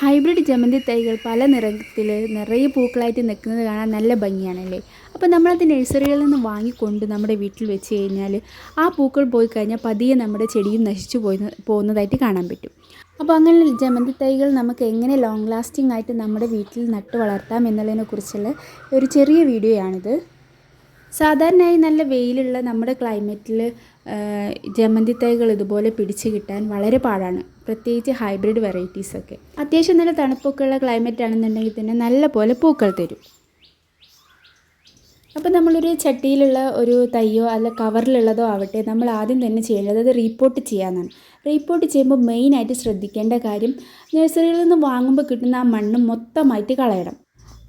Hybrid ജമന്തി തൈകൾ പല നിറത്തിൽ നിറയെ പൂക്കളായിട്ട് നിൽക്കുന്നത് കാണാൻ നല്ല ഭംഗിയാണല്ലേ? അപ്പോൾ നമ്മളത് നഴ്സറികളിൽ നിന്ന് വാങ്ങിക്കൊണ്ട് നമ്മുടെ വീട്ടിൽ വെച്ച് കഴിഞ്ഞാൽ ആ പൂക്കൾ പോയി കഴിഞ്ഞാൽ പതിയെ നമ്മുടെ ചെടിയും നശിച്ചു പോയി പോകുന്നതായിട്ട് കാണാൻ പറ്റും. അപ്പോൾ അങ്ങനെ ജമന്തി തൈകൾ നമുക്ക് എങ്ങനെ ലോങ് ലാസ്റ്റിംഗ് ആയിട്ട് നമ്മുടെ വീട്ടിൽ നട്ട് വളർത്താം എന്നുള്ളതിനെക്കുറിച്ചുള്ള ഒരു ചെറിയ വീഡിയോയാണിത് സാധാരണയായി നല്ല വെയിലുള്ള നമ്മുടെ ക്ലൈമറ്റിൽ ജമന്തി തൈകൾ ഇതുപോലെ പിടിച്ച് കിട്ടാൻ വളരെ പാടാണ്. പ്രത്യേകിച്ച് ഹൈബ്രിഡ് വെറൈറ്റീസൊക്കെ അത്യാവശ്യം നല്ല തണുപ്പൊക്കെ ഉള്ള ക്ലൈമറ്റ് ആണെന്നുണ്ടെങ്കിൽ തന്നെ നല്ല പോലെ പൂക്കൾ തരും. അപ്പോൾ നമ്മളൊരു ചട്ടിയിലുള്ള ഒരു തൈയോ അല്ല കവറിലുള്ളതോ ആവട്ടെ നമ്മൾ ആദ്യം തന്നെ ചെയ്യേണ്ടത് അത് റീപ്പോർട്ട് ചെയ്യാമെന്നാണ് റീപ്പോർട്ട് ചെയ്യുമ്പോൾ മെയിനായിട്ട് ശ്രദ്ധിക്കേണ്ട കാര്യം നഴ്സറിയിൽ നിന്ന് വാങ്ങുമ്പോൾ കിട്ടുന്ന ആ മണ്ണ് മൊത്തമായിട്ട് കളയണം.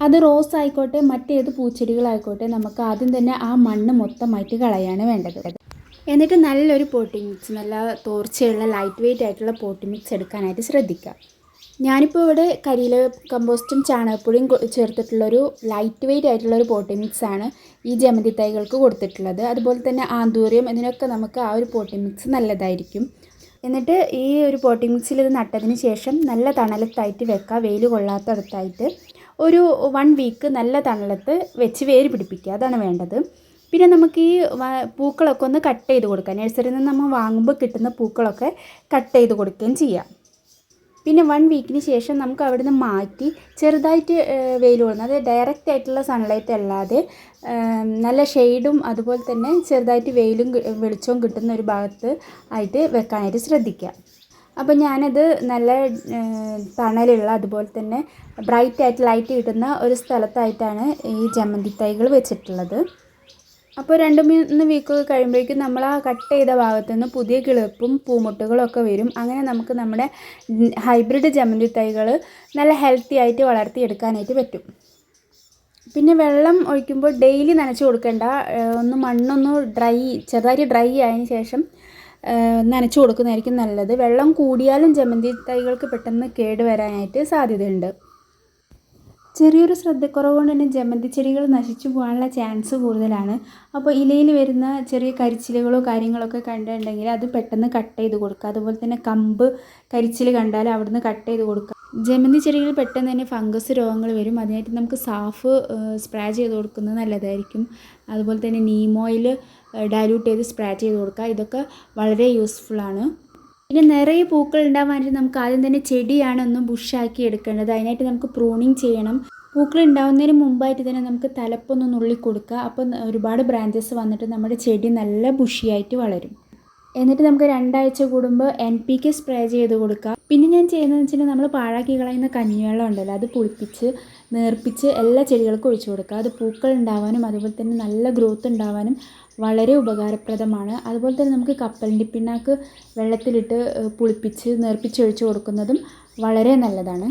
അത് റോസ് ആയിക്കോട്ടെ മറ്റേത് പൂച്ചെടികളായിക്കോട്ടെ നമുക്ക് ആദ്യം തന്നെ ആ മണ്ണ് മൊത്തമായിട്ട് കളയാണ് വേണ്ടത്. എന്നിട്ട് നല്ലൊരു പോട്ടിംഗ് മിക്സ് നല്ല തോർച്ചയുള്ള ലൈറ്റ് വെയിറ്റ് ആയിട്ടുള്ള പോട്ടിംഗ് മിക്സ് എടുക്കാനായിട്ട് ശ്രദ്ധിക്കുക. ഞാനിപ്പോൾ ഇവിടെ കരിയില കമ്പോസ്റ്റും ചാണകപ്പൊടിയും ചേർത്തിട്ടുള്ളൊരു ലൈറ്റ് വെയിറ്റ് ആയിട്ടുള്ള ഒരു പോട്ടിംഗ് മിക്സ് ആണ് ഈ ജമന്തി തൈകൾക്ക് കൊടുത്തിട്ടുള്ളത്. അതുപോലെ തന്നെ ആന്തൂറിയം ഇതിനൊക്കെ നമുക്ക് ആ ഒരു പോട്ടിംഗ് മിക്സ് നല്ലതായിരിക്കും. എന്നിട്ട് ഈ ഒരു പോട്ടിംഗ് മിക്സിൽ ഇത് നട്ടതിന് ശേഷം നല്ല തണലത്തായിട്ട് വെക്കുക വെയിൽ കൊള്ളാത്തടത്തായിട്ട്. ഒരു വൺ വീക്ക് നല്ല തണലത്ത് വെച്ച് വേര് പിടിപ്പിക്കുക. അതാണ് വേണ്ടത്. പിന്നെ നമുക്ക് ഈ പൂക്കളൊക്കെ ഒന്ന് കട്ട് ചെയ്ത് കൊടുക്കാം നഴ്സറിയിൽ നിന്ന് നമ്മൾ വാങ്ങുമ്പോൾ കിട്ടുന്ന പൂക്കളൊക്കെ കട്ട് ചെയ്ത് കൊടുക്കുകയും ചെയ്യാം. പിന്നെ വൺ വീക്കിന് ശേഷം നമുക്ക് അവിടെ നിന്ന് മാറ്റി ചെറുതായിട്ട് വെയിൽ കൊള്ളുന്നത്. അത് ഡയറക്റ്റ് ആയിട്ടുള്ള സൺലൈറ്റ് അല്ലാതെ നല്ല ഷെയ്ഡും അതുപോലെ തന്നെ ചെറുതായിട്ട് വെയിലും വെളിച്ചവും കിട്ടുന്ന ഒരു ഭാഗത്ത് ആയിട്ട് വെക്കാനായിട്ട് ശ്രദ്ധിക്കുക. അപ്പോൾ ഞാനത് നല്ല തണലുള്ള അതുപോലെ തന്നെ ബ്രൈറ്റ് ആയിട്ട് ലൈറ്റ് കിട്ടുന്ന ഒരു സ്ഥലത്തായിട്ടാണ് ഈ ജമന്തി തൈകൾ വെച്ചിട്ടുള്ളത്. അപ്പോൾ രണ്ട് മൂന്ന് വീക്ക് കഴിയുമ്പോഴേക്കും നമ്മൾ ആ കട്ട് ചെയ്ത ഭാഗത്തു നിന്ന് പുതിയ കിളിർപ്പും പൂമുട്ടുകളൊക്കെ വരും. അങ്ങനെ നമുക്ക് നമ്മുടെ ഹൈബ്രിഡ് ജമന്തി തൈകൾ നല്ല ഹെൽത്തി ആയിട്ട് വളർത്തിയെടുക്കാനായിട്ട് പറ്റും. പിന്നെ വെള്ളം ഒഴിക്കുമ്പോൾ ഡെയിലി നനച്ച് കൊടുക്കേണ്ട ഒന്ന് മണ്ണൊന്ന് ഡ്രൈ ചെറുതായിട്ട് ഡ്രൈ ആയതിന് ശേഷം നനച്ച് കൊടുക്കുന്നതായിരിക്കും നല്ലത്. വെള്ളം കൂടിയാലും ജമന്തി തൈകൾക്ക് പെട്ടെന്ന് കേട് വരാനായിട്ട് സാധ്യതയുണ്ട്. ചെറിയൊരു ശ്രദ്ധക്കുറവ് കൊണ്ട് തന്നെ ജമന്തി ചെടികൾ നശിച്ചു പോകാനുള്ള ചാൻസ് കൂടുതലാണ്. അപ്പോൾ ഇലയിൽ വരുന്ന ചെറിയ കരിച്ചിലുകളോ കാര്യങ്ങളൊക്കെ കണ്ടിട്ടുണ്ടെങ്കിൽ അത് പെട്ടെന്ന് കട്ട് ചെയ്ത് കൊടുക്കുക. അതുപോലെ തന്നെ കമ്പ് കരിച്ചിൽ കണ്ടാൽ അവിടുന്ന് കട്ട് ചെയ്ത് കൊടുക്കുക. ജമന്തി ചെടികളിൽ പെട്ടെന്ന് തന്നെ ഫംഗസ് രോഗങ്ങൾ വരും. അതിനായിട്ട് നമുക്ക് സാഫ് സ്പ്രേ ചെയ്ത് കൊടുക്കുന്നത് നല്ലതായിരിക്കും. അതുപോലെ തന്നെ നീമോയിൽ ഡയലൂട്ട് ചെയ്ത് സ്പ്രാറ്റ് ചെയ്ത് കൊടുക്കുക. ഇതൊക്കെ വളരെ യൂസ്ഫുൾ ആണ്. പിന്നെ നിറയെ പൂക്കൾ ഉണ്ടാവാനായിട്ട് നമുക്ക് ആദ്യം തന്നെ ചെടിയാണ് ഒന്ന് ബുഷാക്കി എടുക്കേണ്ടത്. അതിനായിട്ട് നമുക്ക് പ്രൂണിങ് ചെയ്യണം. പൂക്കൾ ഉണ്ടാവുന്നതിന് മുമ്പായിട്ട് തന്നെ നമുക്ക് തലപ്പൊന്ന് നുള്ളി കൊടുക്കുക. അപ്പോൾ ഒരുപാട് ബ്രാഞ്ചസ് വന്നിട്ട് നമ്മുടെ ചെടി നല്ല ബുഷിയായിട്ട് വളരും. എന്നിട്ട് നമുക്ക് രണ്ടാഴ്ച കൂടുമ്പോൾ എൻ പി കെ സ്പ്രേ ചെയ്ത് കൊടുക്കുക. പിന്നെ ഞാൻ ചെയ്യുന്നതെന്ന് വെച്ചിട്ടുണ്ടെങ്കിൽ നമ്മൾ പാഴാക്കി കളയുന്ന കഞ്ഞിവെള്ളം ഉണ്ടല്ലോ അത് പുളിപ്പിച്ച് നേർപ്പിച്ച് എല്ലാ ചെടികൾക്കും ഒഴിച്ചു കൊടുക്കുക. അത് പൂക്കൾ ഉണ്ടാവാനും അതുപോലെ തന്നെ നല്ല ഗ്രോത്ത് ഉണ്ടാവാനും വളരെ ഉപകാരപ്രദമാണ്. അതുപോലെ തന്നെ നമുക്ക് കപ്പലിന്റെ പിണ്ണാക്ക് വെള്ളത്തിലിട്ട് പുളിപ്പിച്ച് നേർപ്പിച്ച് ഒഴിച്ചു കൊടുക്കുന്നതും വളരെ നല്ലതാണ്.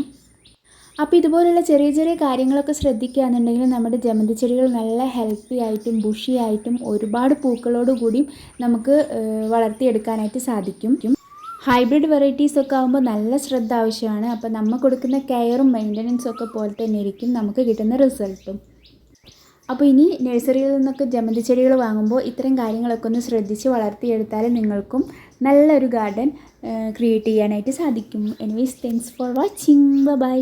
അപ്പോൾ ഇതുപോലുള്ള ചെറിയ ചെറിയ കാര്യങ്ങളൊക്കെ ശ്രദ്ധിക്കുകയാണെന്നുണ്ടെങ്കിൽ നമ്മുടെ ജമന്തി ചെടികൾ നല്ല ഹെൽത്തി ആയിട്ടും ബുഷി ആയിട്ടും ഒരുപാട് പൂക്കളോട് കൂടിയും നമുക്ക് വളർത്തിയെടുക്കാനായിട്ട് സാധിക്കും. ഹൈബ്രിഡ് വെറൈറ്റീസ് ഒക്കെ ആകുമ്പോൾ നല്ല ശ്രദ്ധ ആവശ്യമാണ്. അപ്പോൾ നമ്മൾ കൊടുക്കുന്ന കെയറും മെയിന്റനൻസും ഒക്കെ പോലെ തന്നെ ഇരിക്കും നമുക്ക് കിട്ടുന്ന റിസൾട്ടും അപ്പോൾ ഇനി നഴ്സറിയിൽ നിന്നൊക്കെ ജമന്തി ചെടികൾ വാങ്ങുമ്പോൾ ഇത്തരം കാര്യങ്ങളൊക്കെ ഒന്ന് ശ്രദ്ധിച്ച് വളർത്തിയെടുത്താൽ നിങ്ങൾക്കും നല്ലൊരു ഗാർഡൻ ക്രിയേറ്റ് ചെയ്യാനായിട്ട് സാധിക്കും. Anyways thanks for watching bye